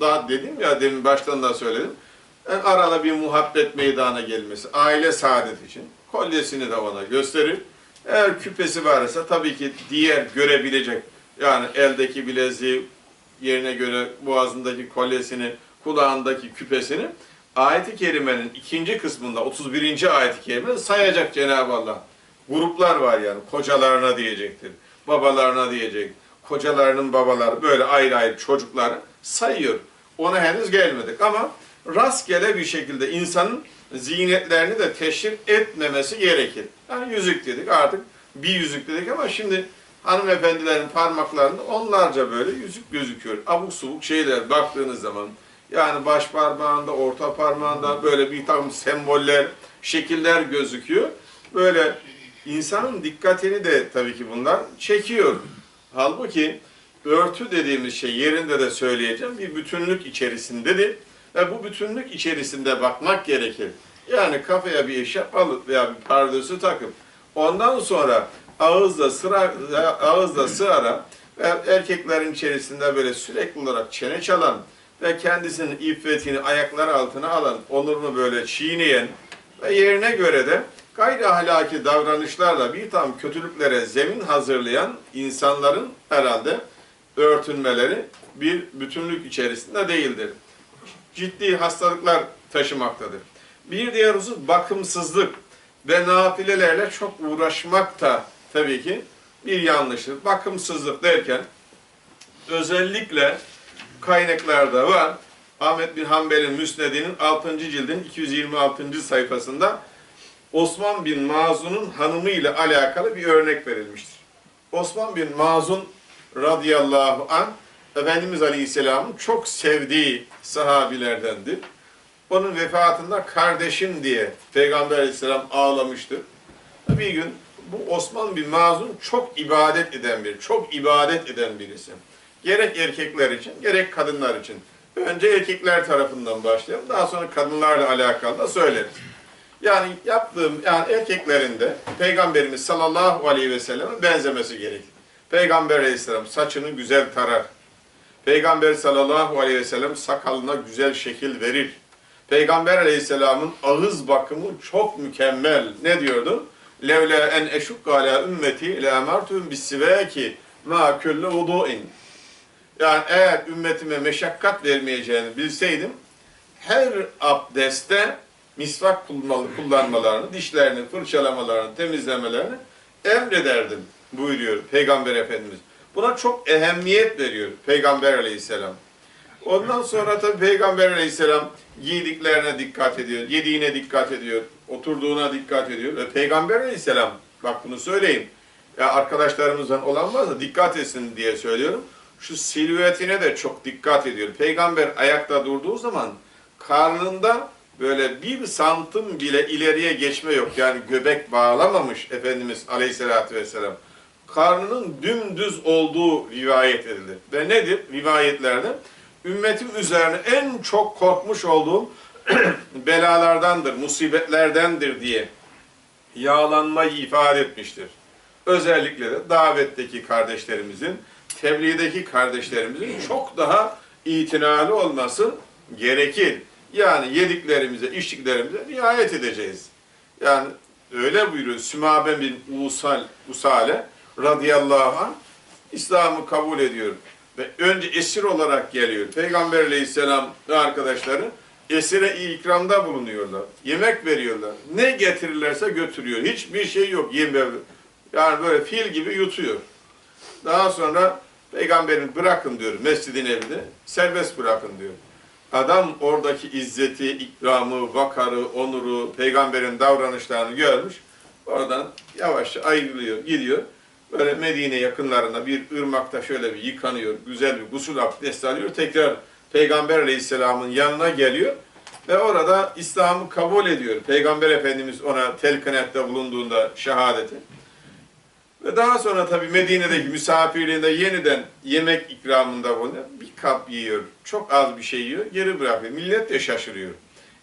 daha dedim ya demin baştan da söyledim. Yani arada bir muhabbet meydana gelmesi, aile saadet için kolyesini de ona gösterir. Eğer küpesi varsa tabii ki diğer görebilecek yani eldeki bileziği yerine göre boğazındaki kolyesini, kulağındaki küpesini ayet-i kerimenin ikinci kısmında 31. ayet-i kerime sayacak Cenab-ı Allah. Gruplar var yani kocalarına diyecektir, babalarına diyecek, kocalarının babaları böyle ayrı ayrı çocukları sayıyor. Ona henüz gelmedik ama rastgele bir şekilde insanın ziynetlerini de teşhir etmemesi gerekir. Yani yüzük dedik artık bir yüzük dedik ama şimdi hanımefendilerin parmaklarında onlarca böyle yüzük gözüküyor. Abuk subuk şeyler baktığınız zaman yani baş parmağında, orta parmağında böyle bir takım semboller, şekiller gözüküyor. Böyle insanın dikkatini de tabii ki bunlar çekiyor. Halbuki örtü dediğimiz şey yerinde de söyleyeceğim bir bütünlük içerisindedir. Ve bu bütünlük içerisinde bakmak gerekir. Yani kafaya bir alıp veya bir pardösü takıp ondan sonra ağızda sıra ağızda sığara ve erkeklerin içerisinde böyle sürekli olarak çene çalan ve kendisinin iffetini ayakları altına alan, onurunu böyle çiğneyen ve yerine göre de gayri ahlaki davranışlarla bir tam kötülüklere zemin hazırlayan insanların herhalde örtünmeleri bir bütünlük içerisinde değildir. Ciddi hastalıklar taşımaktadır. Bir diğer husus bakımsızlık ve nafilelerle çok uğraşmak da tabii ki bir yanlıştır. Bakımsızlık derken özellikle kaynaklarda var. Ahmet bin Hanbel'in Müsned'inin 6. cildin 226. sayfasında Osman bin Mazun'un hanımı ile alakalı bir örnek verilmiştir. Osman bin Mazun radıyallahu an Efendimiz Aleyhisselam'ın çok sevdiği sahabilerdendir. Onun vefatında kardeşim diye Peygamber Aleyhisselam ağlamıştır. Bir gün bu Osman bin Mazun çok ibadet eden bir, çok ibadet eden birisi. Gerek erkekler için, gerek kadınlar için. Önce erkekler tarafından başlayalım, daha sonra kadınlarla alakalı da söyleriz. Yani yaptığım, yani erkeklerin de Peygamberimiz sallallahu aleyhi ve sellem'e benzemesi gerekir. Peygamber aleyhisselam saçını güzel tarar. Peygamber sallallahu aleyhi ve sellem sakalına güzel şekil verir. Peygamber aleyhisselamın ağız bakımı çok mükemmel. Ne diyordu? Levla en eşukka ala ümmeti la emartuhum bisivaki ma kullu vudu'in. Yani eğer ümmetime meşakkat vermeyeceğini bilseydim her abdeste misvak kullanmalarını, dişlerini fırçalamalarını, temizlemelerini emrederdim buyuruyor Peygamber Efendimiz. Buna çok ehemmiyet veriyor Peygamber Aleyhisselam. Ondan sonra tabii Peygamber Aleyhisselam giydiklerine dikkat ediyor, yediğine dikkat ediyor, oturduğuna dikkat ediyor. Ve Peygamber Aleyhisselam, bak bunu söyleyeyim, ya arkadaşlarımızdan olan varsa dikkat etsin diye söylüyorum. Şu silüetine de çok dikkat ediyor. Peygamber ayakta durduğu zaman karnında böyle bir santim bile ileriye geçme yok. Yani göbek bağlamamış Efendimiz Aleyhisselatü Vesselam. Karnının dümdüz olduğu rivayet edilir. Ve nedir rivayetlerde? Ümmetim üzerine en çok korkmuş olduğum belalardandır, musibetlerdendir diye yağlanmayı ifade etmiştir. Özellikle de davetteki kardeşlerimizin, tebliğdeki kardeşlerimizin çok daha itinalı olması gerekir. Yani yediklerimize, içtiklerimize riayet edeceğiz. Yani öyle buyuruyor Sümabe bin Usal, Usale radıyallahu anh İslam'ı kabul ediyor ve önce esir olarak geliyor. Peygamber aleyhisselam ve arkadaşları esire ikramda bulunuyorlar. Yemek veriyorlar. Ne getirirlerse götürüyor. Hiçbir şey yok. Yeme yani böyle fil gibi yutuyor. Daha sonra peygamberin bırakın diyor mescidin evinde. Serbest bırakın diyor. Adam oradaki izzeti, ikramı, vakarı, onuru, peygamberin davranışlarını görmüş. Oradan yavaşça ayrılıyor, gidiyor. Böyle Medine yakınlarında bir ırmakta şöyle bir yıkanıyor, güzel bir gusül abdesti alıyor. Tekrar Peygamber Aleyhisselam'ın yanına geliyor ve orada İslam'ı kabul ediyor. Peygamber Efendimiz ona telkinette bulunduğunda şehadeti. Ve daha sonra tabii Medine'deki misafirliğinde yeniden yemek ikramında bulunuyor. Bir kap yiyor, çok az bir şey yiyor, geri bırakıyor. Millet de şaşırıyor.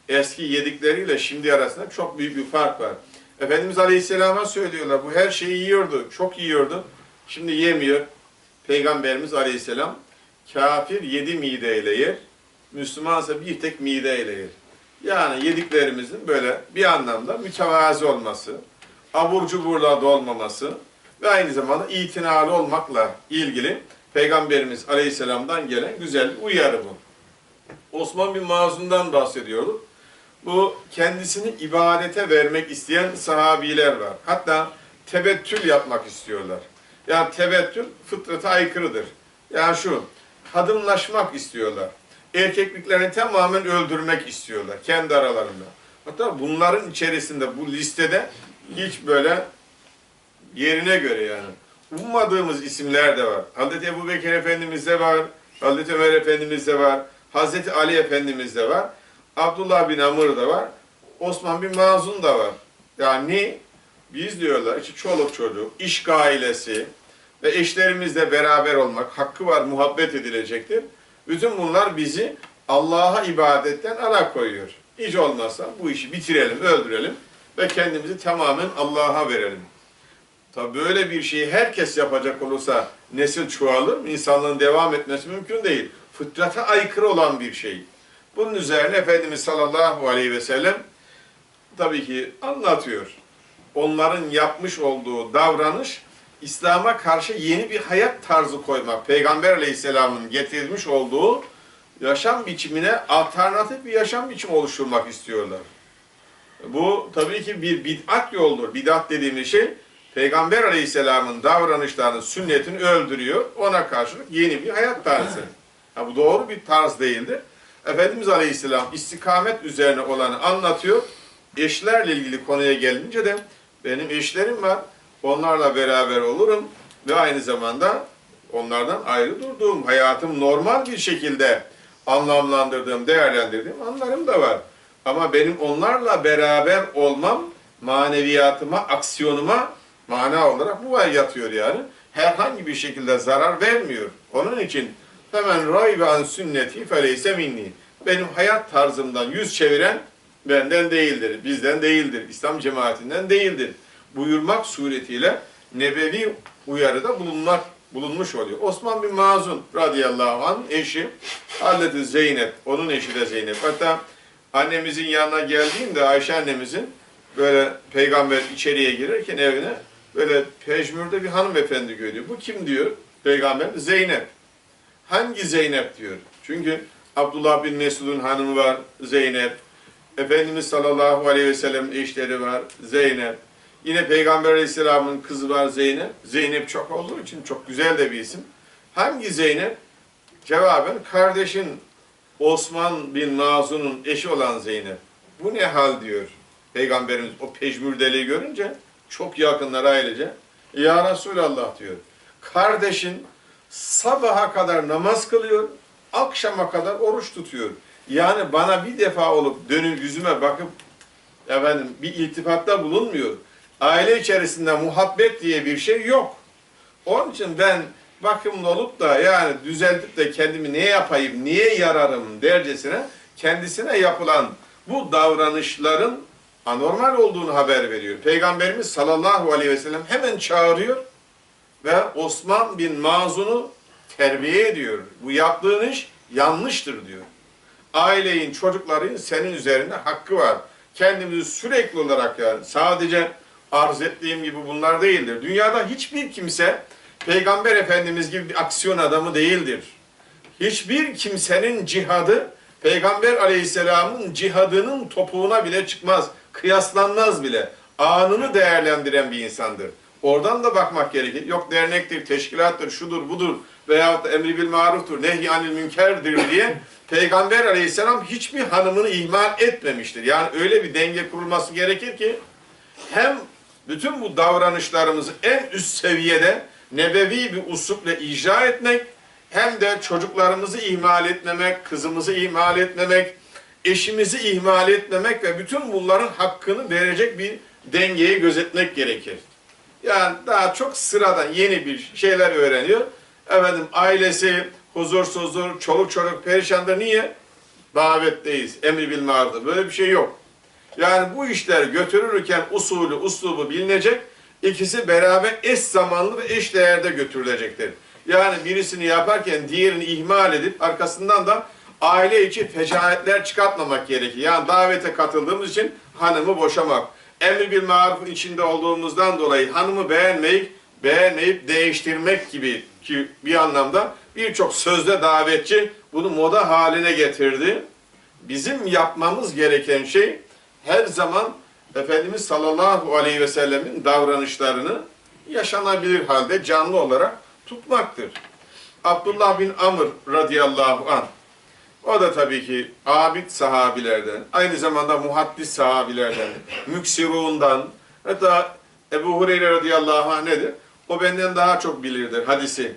Eski yedikleriyle şimdi arasında çok büyük bir fark var. Efendimiz Aleyhisselam'a söylüyorlar, bu her şeyi yiyordu, çok yiyordu. Şimdi yemiyor. Peygamberimiz Aleyhisselam, kafir yedi mideyle yer, Müslümansa bir tek mideyle yer. Yani yediklerimizin böyle bir anlamda mütevazi olması, abur cuburla dolmaması ve aynı zamanda itinalı olmakla ilgili Peygamberimiz Aleyhisselam'dan gelen güzel uyarı bu. Osman bin Mazun'dan bahsediyoruz. Bu kendisini ibadete vermek isteyen sahabiler var. Hatta tebettül yapmak istiyorlar. Yani tebettül fıtrata aykırıdır. Yani şu, kadınlaşmak istiyorlar. Erkekliklerini tamamen öldürmek istiyorlar kendi aralarında. Hatta bunların içerisinde bu listede hiç böyle yerine göre yani ummadığımız isimler de var. Hazreti Ebu Bekir Efendimiz de var, Hazreti Ömer Efendimiz de var, Hazreti Ali Efendimiz de var, Abdullah bin Amr da var, Osman bin Mazun da var. Yani biz diyorlar işte çoluk çocuk, iş gailesi ve eşlerimizle beraber olmak hakkı var, muhabbet edilecektir. Bütün bunlar bizi Allah'a ibadetten alakoyuyor. Hiç olmazsa bu işi bitirelim, öldürelim ve kendimizi tamamen Allah'a verelim. Tabi böyle bir şeyi herkes yapacak olursa nesil çoğalır? İnsanlığın devam etmesi mümkün değil. Fıtrata aykırı olan bir şey. Bunun üzerine Efendimiz sallallahu aleyhi ve sellem tabii ki anlatıyor. Onların yapmış olduğu davranış İslam'a karşı yeni bir hayat tarzı koymak. Peygamber aleyhisselamın getirmiş olduğu yaşam biçimine alternatif bir yaşam biçimi oluşturmak istiyorlar. Bu tabii ki bir bid'at yoldur. Bid'at dediğimiz şey Peygamber Aleyhisselam'ın davranışlarını, sünnetini öldürüyor. Ona karşılık yeni bir hayat tarzı. Ha, bu doğru bir tarz değildir. Efendimiz Aleyhisselam istikamet üzerine olanı anlatıyor. Eşlerle ilgili konuya gelince de benim eşlerim var. Onlarla beraber olurum ve aynı zamanda onlardan ayrı durduğum, hayatım normal bir şekilde anlamlandırdığım, değerlendirdiğim anlarım da var. Ama benim onlarla beraber olmam maneviyatıma, aksiyonuma mana olarak bu yatıyor yani. Herhangi bir şekilde zarar vermiyor. Onun için hemen ray ve an sünneti feleyse minni. Benim hayat tarzımdan yüz çeviren benden değildir, bizden değildir, İslam cemaatinden değildir. Buyurmak suretiyle nebevi uyarıda bulunmak bulunmuş oluyor. Osman bin Mazun radıyallahu anh eşi Hazreti Zeynep, onun eşi de Zeynep. Hatta annemizin yanına geldiğinde Ayşe annemizin böyle peygamber içeriye girerken evine böyle pejmürde bir hanımefendi görüyor. Bu kim diyor? Peygamber Zeynep. Hangi Zeynep diyor? Çünkü Abdullah bin Mesud'un hanımı var Zeynep. Efendimiz sallallahu aleyhi ve sellem eşleri var Zeynep. Yine Peygamber aleyhisselamın kızı var Zeynep. Zeynep çok olduğu için çok güzel de bir isim. Hangi Zeynep? Cevaben kardeşin Osman bin Mazun'un eşi olan Zeynep. Bu ne hal diyor Peygamberimiz o pejmürdeliği görünce çok yakınlar ailece. Ya Resulallah diyor. Kardeşin sabaha kadar namaz kılıyor, akşama kadar oruç tutuyor. Yani bana bir defa olup dönüp yüzüme bakıp efendim bir iltifatta bulunmuyor. Aile içerisinde muhabbet diye bir şey yok. Onun için ben bakımlı olup da yani düzeltip de kendimi ne yapayım, niye yararım dercesine kendisine yapılan bu davranışların anormal olduğunu haber veriyor. Peygamberimiz sallallahu aleyhi ve sellem hemen çağırıyor ve Osman bin Mazun'u terbiye ediyor. Bu yaptığın iş yanlıştır diyor. Ailenin, çocukların senin üzerinde hakkı var. Kendimizi sürekli olarak yani sadece arz ettiğim gibi bunlar değildir. Dünyada hiçbir kimse Peygamber Efendimiz gibi bir aksiyon adamı değildir. Hiçbir kimsenin cihadı Peygamber Aleyhisselam'ın cihadının topuğuna bile çıkmaz, kıyaslanmaz bile. Anını değerlendiren bir insandır. Oradan da bakmak gerekir. Yok dernektir, teşkilattır, şudur, budur veyahut da emri bil maruftur, nehy anil münkerdir diye Peygamber Aleyhisselam hiçbir hanımını ihmal etmemiştir. Yani öyle bir denge kurulması gerekir ki hem bütün bu davranışlarımızı en üst seviyede nebevi bir usluple icra etmek hem de çocuklarımızı ihmal etmemek, kızımızı ihmal etmemek, eşimizi ihmal etmemek ve bütün bunların hakkını verecek bir dengeyi gözetmek gerekir. Yani daha çok sıradan yeni bir şeyler öğreniyor. Efendim ailesi huzursuzdur, çoluk çocuk perişandır. Niye? Davetteyiz, emri bil. Böyle bir şey yok. Yani bu işler götürülürken usulü, uslubu bilinecek. İkisi beraber eş zamanlı ve eş değerde götürülecektir. Yani birisini yaparken diğerini ihmal edip arkasından da aile içi fecaatler çıkartmamak gerekir. Yani davete katıldığımız için hanımı boşamak. Emri bir marufun içinde olduğumuzdan dolayı hanımı beğenmeyip, beğenmeyip değiştirmek gibi ki bir anlamda birçok sözde davetçi bunu moda haline getirdi. Bizim yapmamız gereken şey her zaman Efendimiz sallallahu aleyhi ve sellemin davranışlarını yaşanabilir halde canlı olarak tutmaktır. Abdullah bin Amr radıyallahu anh o da tabii ki abid sahabilerden, aynı zamanda muhaddis sahabilerden, müksirundan, hatta Ebu Hureyre radıyallahu anh nedir? O benden daha çok bilirdir hadisi.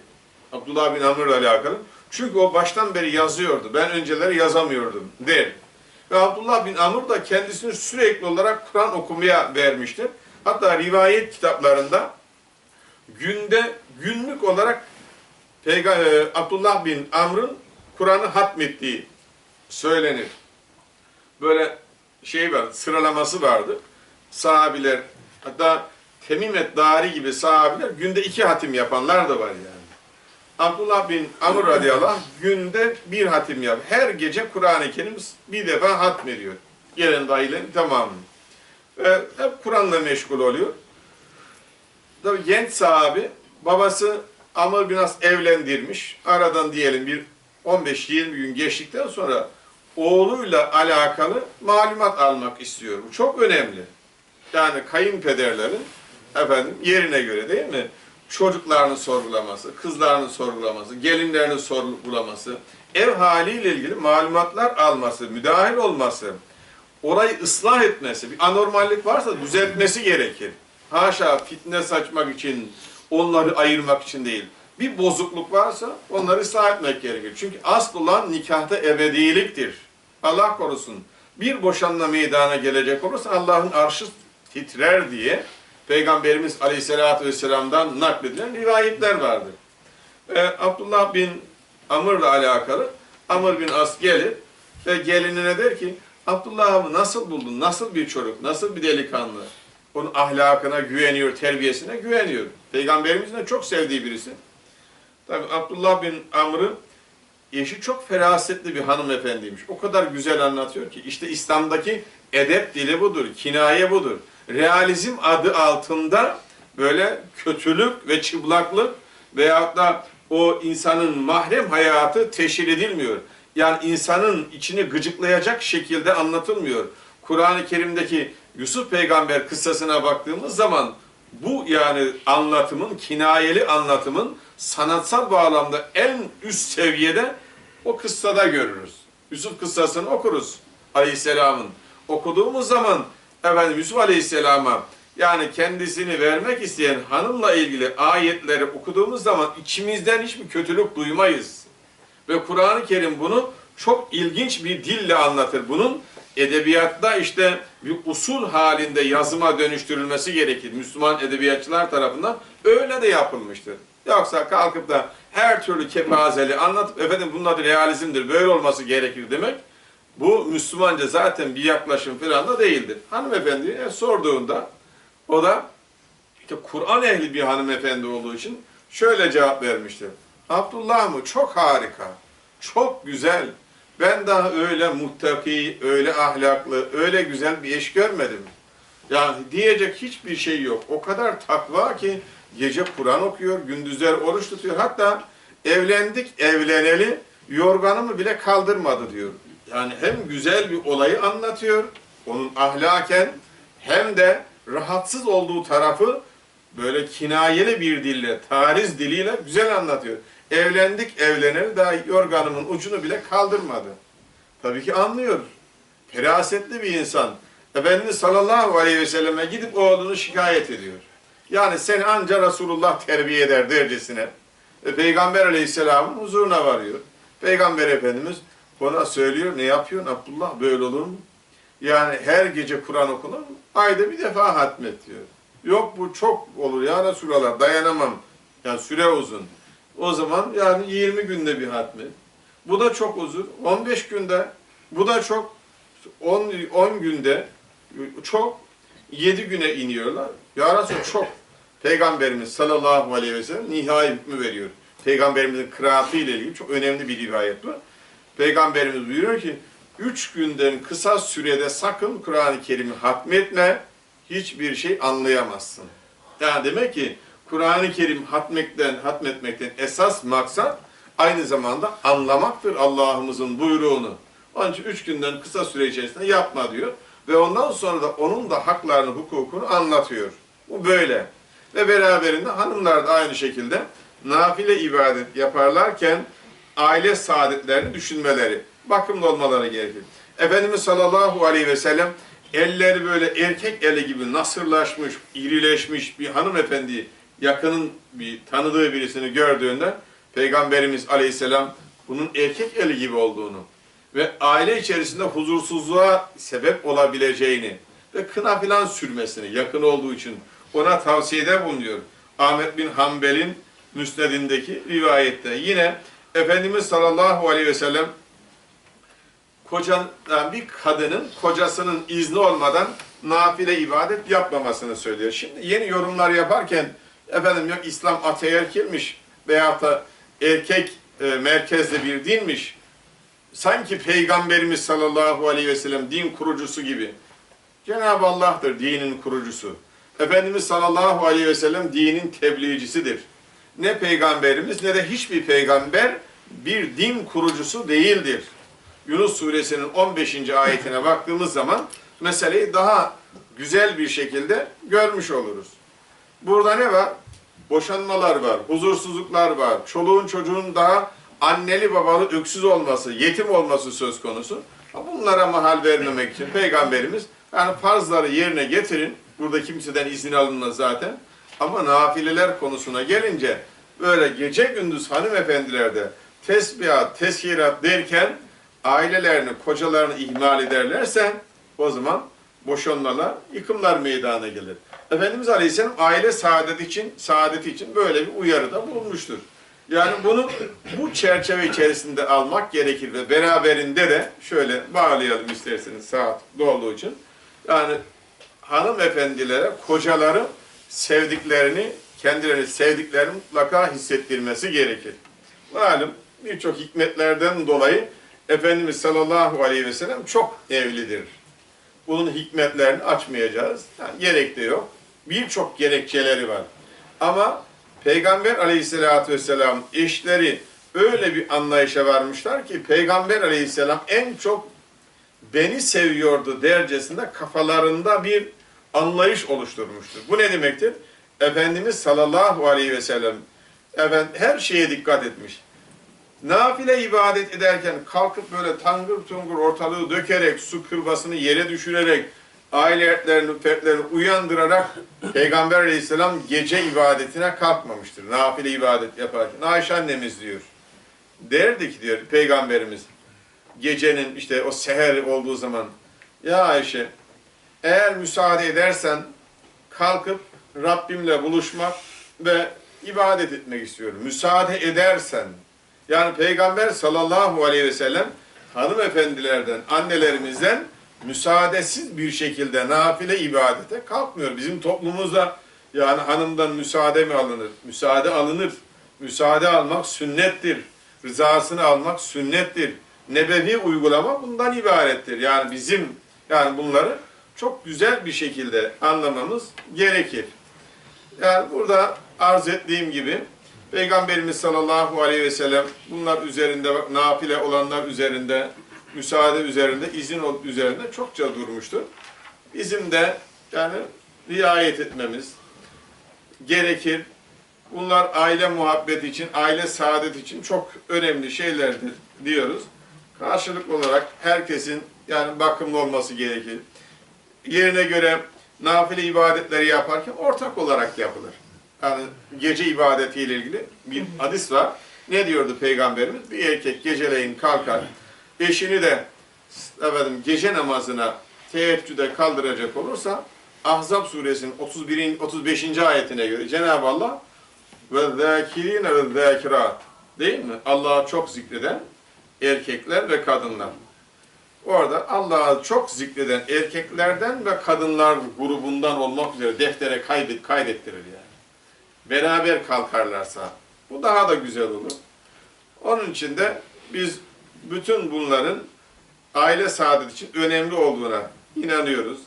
Abdullah bin Amr ile alakalı. Çünkü o baştan beri yazıyordu. Ben önceleri yazamıyordum der. Ve Abdullah bin Amr da kendisini sürekli olarak Kur'an okumaya vermiştir. Hatta rivayet kitaplarında günde günlük olarak Peygamber e, Abdullah bin Amr'ın Kur'an'ı hatmettiği söylenir. Böyle şey var, sıralaması vardı. Sahabiler, hatta Temimet Dari gibi sahabiler günde iki hatim yapanlar da var yani. Abdullah bin Amr radıyallahu anh günde bir hatim yap. Her gece Kur'an-ı Kerim bir defa hatmediyor. Gelen dahilerin tamamını. Ve hep Kur'an'la meşgul oluyor. Tabii genç sahabi babası Amr bin As evlendirmiş. Aradan diyelim bir 15-20 gün geçtikten sonra oğluyla alakalı malumat almak istiyor. Bu çok önemli. Yani kayınpederlerin efendim yerine göre değil mi? Çocuklarını sorgulaması, kızlarını sorgulaması, gelinlerini sorgulaması, ev haliyle ilgili malumatlar alması, müdahil olması, orayı ıslah etmesi, bir anormallik varsa düzeltmesi gerekir. Haşa fitne saçmak için, onları ayırmak için değil. Bir bozukluk varsa onları ıslah etmek gerekir. Çünkü asıl olan nikahta ebediliktir. Allah korusun. Bir boşanma meydana gelecek olursa Allah'ın arşı titrer diye Peygamberimiz Aleyhisselatü Vesselam'dan nakledilen rivayetler vardır. Ee, Abdullah bin Amr'la alakalı Amr bin As gelir ve gelinine der ki Abdullah'ı nasıl buldun? Nasıl bir çocuk? Nasıl bir delikanlı? Onun ahlakına güveniyor, terbiyesine güveniyor. Peygamberimizin de çok sevdiği birisi. Tabi Abdullah bin Amr'ı eşi çok ferasetli bir hanımefendiymiş. O kadar güzel anlatıyor ki işte İslam'daki edep dili budur, kinaye budur. Realizm adı altında böyle kötülük ve çıplaklık veyahut da o insanın mahrem hayatı teşhir edilmiyor. Yani insanın içini gıcıklayacak şekilde anlatılmıyor. Kur'an-ı Kerim'deki Yusuf peygamber kıssasına baktığımız zaman bu yani anlatımın, kinayeli anlatımın sanatsal bağlamda en üst seviyede o kıssada görürüz. Yusuf kıssasını okuruz Aleyhisselam'ın. Okuduğumuz zaman efendim Yusuf Aleyhisselam'a yani kendisini vermek isteyen hanımla ilgili ayetleri okuduğumuz zaman içimizden hiçbir kötülük duymayız. Ve Kur'an-ı Kerim bunu çok ilginç bir dille anlatır. Bunun edebiyatta işte bir usul halinde yazıma dönüştürülmesi gerekir. Müslüman edebiyatçılar tarafından öyle de yapılmıştır. Yoksa kalkıp da her türlü kepazeli anlatıp efendim bunun adı realizmdir, böyle olması gerekir demek bu Müslümanca zaten bir yaklaşım falan da değildir. Hanımefendiye sorduğunda o da işte Kur'an ehli bir hanımefendi olduğu için şöyle cevap vermiştir. Abdullah mı? Çok harika, çok güzel. Ben daha öyle muttaki, öyle ahlaklı, öyle güzel bir eş görmedim. Yani diyecek hiçbir şey yok. O kadar takva ki gece Kur'an okuyor, gündüzler oruç tutuyor. Hatta evlendik, evleneli yorganımı bile kaldırmadı diyor. Yani hem güzel bir olayı anlatıyor, onun ahlaken hem de rahatsız olduğu tarafı böyle kinayeli bir dille, tariz diliyle güzel anlatıyor. Evlendik evleneli daha yorganımın ucunu bile kaldırmadı. Tabii ki anlıyor. Ferasetli bir insan. Efendimiz sallallahu aleyhi ve selleme gidip oğlunu şikayet ediyor. Yani seni anca Resulullah terbiye eder dercesine. Ve Peygamber aleyhisselamın huzuruna varıyor. Peygamber Efendimiz ona söylüyor, ne yapıyorsun Abdullah böyle olur mu? Yani her gece Kur'an okunur mu? Ayda bir defa hatmet diyor. Yok bu çok olur ya Resulallah dayanamam. Yani süre uzun. O zaman yani 20 günde bir hatmet. Bu da çok uzun. 15 günde. Bu da çok 10, 10 günde çok 7 güne iniyorlar. Ya Resulallah çok. Peygamberimiz sallallahu aleyhi ve sellem nihai hükmü veriyor. Peygamberimizin kıraatı ile ilgili çok önemli bir rivayet bu. Peygamberimiz buyuruyor ki, üç günden kısa sürede sakın Kur'an-ı Kerim'i hatmetme, hiçbir şey anlayamazsın. Yani demek ki Kur'an-ı Kerim hatmekten, hatmetmekten esas maksat aynı zamanda anlamaktır Allah'ımızın buyruğunu. Onun için üç günden kısa süre içerisinde yapma diyor. Ve ondan sonra da onun da haklarını, hukukunu anlatıyor. Bu böyle. Ve beraberinde hanımlar da aynı şekilde nafile ibadet yaparlarken aile saadetlerini düşünmeleri, bakımlı olmaları gerekir. Efendimiz sallallahu aleyhi ve sellem elleri böyle erkek eli gibi nasırlaşmış, irileşmiş bir hanımefendi yakının bir tanıdığı birisini gördüğünde Peygamberimiz aleyhisselam bunun erkek eli gibi olduğunu ve aile içerisinde huzursuzluğa sebep olabileceğini ve kına filan sürmesini yakın olduğu için ona tavsiyede bulunuyor. Ahmet bin Hanbel'in müsnedindeki rivayette. Yine Efendimiz sallallahu aleyhi ve sellem kocan, yani bir kadının kocasının izni olmadan nafile ibadet yapmamasını söylüyor. Şimdi yeni yorumlar yaparken efendim yok İslam ateerkilmiş veyahut da erkek e, merkezli bir dinmiş. Sanki Peygamberimiz sallallahu aleyhi ve sellem din kurucusu gibi. Cenab-ı Allah'tır dinin kurucusu. Efendimiz sallallahu aleyhi ve sellem dinin tebliğcisidir. Ne peygamberimiz ne de hiçbir peygamber bir din kurucusu değildir. Yunus suresinin 15. ayetine baktığımız zaman meseleyi daha güzel bir şekilde görmüş oluruz. Burada ne var? Boşanmalar var, huzursuzluklar var, çoluğun çocuğun daha anneli babalı öksüz olması, yetim olması söz konusu. Bunlara mahal vermemek için Peygamberimiz yani farzları yerine getirin. Burada kimseden izin alınmaz zaten. Ama nafileler konusuna gelince böyle gece gündüz hanımefendilerde tesbihat, teshirat derken ailelerini, kocalarını ihmal ederlerse o zaman boşanmalar, yıkımlar meydana gelir. Efendimiz Aleyhisselam aile saadet için, saadeti için böyle bir uyarıda bulunmuştur. Yani bunu bu çerçeve içerisinde almak gerekir ve beraberinde de şöyle bağlayalım isterseniz saat dolduğu için. Yani hanımefendilere kocaları sevdiklerini, kendilerini sevdiklerini mutlaka hissettirmesi gerekir. Malum birçok hikmetlerden dolayı Efendimiz sallallahu aleyhi ve sellem çok evlidir. Bunun hikmetlerini açmayacağız. Yani gerek de yok. Birçok gerekçeleri var. Ama Peygamber aleyhissalatü vesselam eşleri öyle bir anlayışa varmışlar ki Peygamber aleyhisselam en çok beni seviyordu dercesinde kafalarında bir anlayış oluşturmuştur. Bu ne demektir? Efendimiz sallallahu aleyhi ve sellem efendim, her şeye dikkat etmiş. Nafile ibadet ederken kalkıp böyle tangır tungur ortalığı dökerek, su kırbasını yere düşürerek, aile fertlerini, fertlerini uyandırarak Peygamber aleyhisselam gece ibadetine kalkmamıştır. Nafile ibadet yaparken. Ayşe annemiz diyor. Derdi ki diyor Peygamberimiz, gecenin işte o seher olduğu zaman, ya Ayşe, eğer müsaade edersen kalkıp Rabbimle buluşmak ve ibadet etmek istiyorum. Müsaade edersen, yani Peygamber sallallahu aleyhi ve sellem hanımefendilerden, annelerimizden müsaadesiz bir şekilde nafile ibadete kalkmıyor. Bizim toplumumuzda yani hanımdan müsaade mi alınır? Müsaade alınır. Müsaade almak sünnettir. Rızasını almak sünnettir. Nebevi uygulama bundan ibarettir. Yani bizim yani bunları çok güzel bir şekilde anlamamız gerekir. Yani burada arz ettiğim gibi Peygamberimiz sallallahu aleyhi ve sellem bunlar üzerinde, nafile olanlar üzerinde, müsaade üzerinde, izin üzerinde çokça durmuştur. Bizim de yani riayet etmemiz gerekir. Bunlar aile muhabbeti için, aile saadet için çok önemli şeylerdir diyoruz. Karşılıklı olarak herkesin yani bakımlı olması gerekir. Yerine göre nafile ibadetleri yaparken ortak olarak yapılır. Yani gece ibadetiyle ilgili bir hadis var. Ne diyordu Peygamberimiz? Bir erkek geceleyin kalkar, eşini de efendim, gece namazına teheccüde kaldıracak olursa Ahzab suresinin 31. 35. ayetine göre Cenab-ı Allah ve zâkirîne ve zâkirât değil mi? Allah'ı çok zikreden erkekler ve kadınlar. Orada Allah'ı çok zikreden erkeklerden ve kadınlar grubundan olmak üzere deftere kaydet, kaydettirir yani. Beraber kalkarlarsa bu daha da güzel olur. Onun için de biz bütün bunların aile saadet için önemli olduğuna inanıyoruz.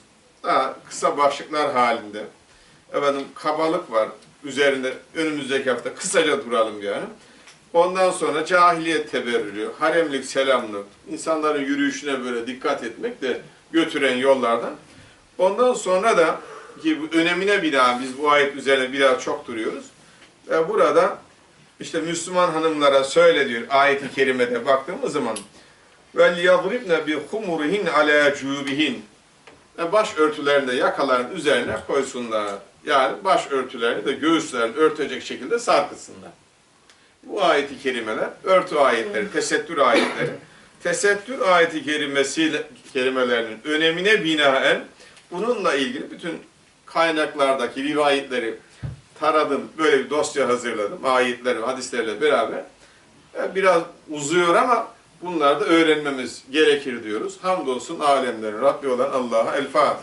Daha kısa başlıklar halinde. Efendim kabalık var üzerinde önümüzdeki hafta kısaca duralım yani. Ondan sonra cahiliyet teberrürü, haremlik, selamlık, insanların yürüyüşüne böyle dikkat etmek de götüren yollardan. Ondan sonra da ki önemine binaen biz bu ayet üzerine biraz çok duruyoruz. Ve burada işte Müslüman hanımlara söyle diyor ayet-i kerimede baktığımız zaman vel yadribne bi humurihin ala cubihin ve baş örtülerini de yakaların üzerine koysunlar. Yani baş örtülerini de göğüslerini örtecek şekilde sarkıtsınlar. Bu ayeti kerimeler, örtü ayetleri, tesettür ayetleri, tesettür ayeti kerimesiyle, kelimelerinin önemine binaen bununla ilgili bütün kaynaklardaki rivayetleri taradım, böyle bir dosya hazırladım, ayetleri, hadislerle beraber. E, Biraz uzuyor ama bunları da öğrenmemiz gerekir diyoruz. Hamdolsun alemlerin Rabbi olan Allah'a El Fatiha.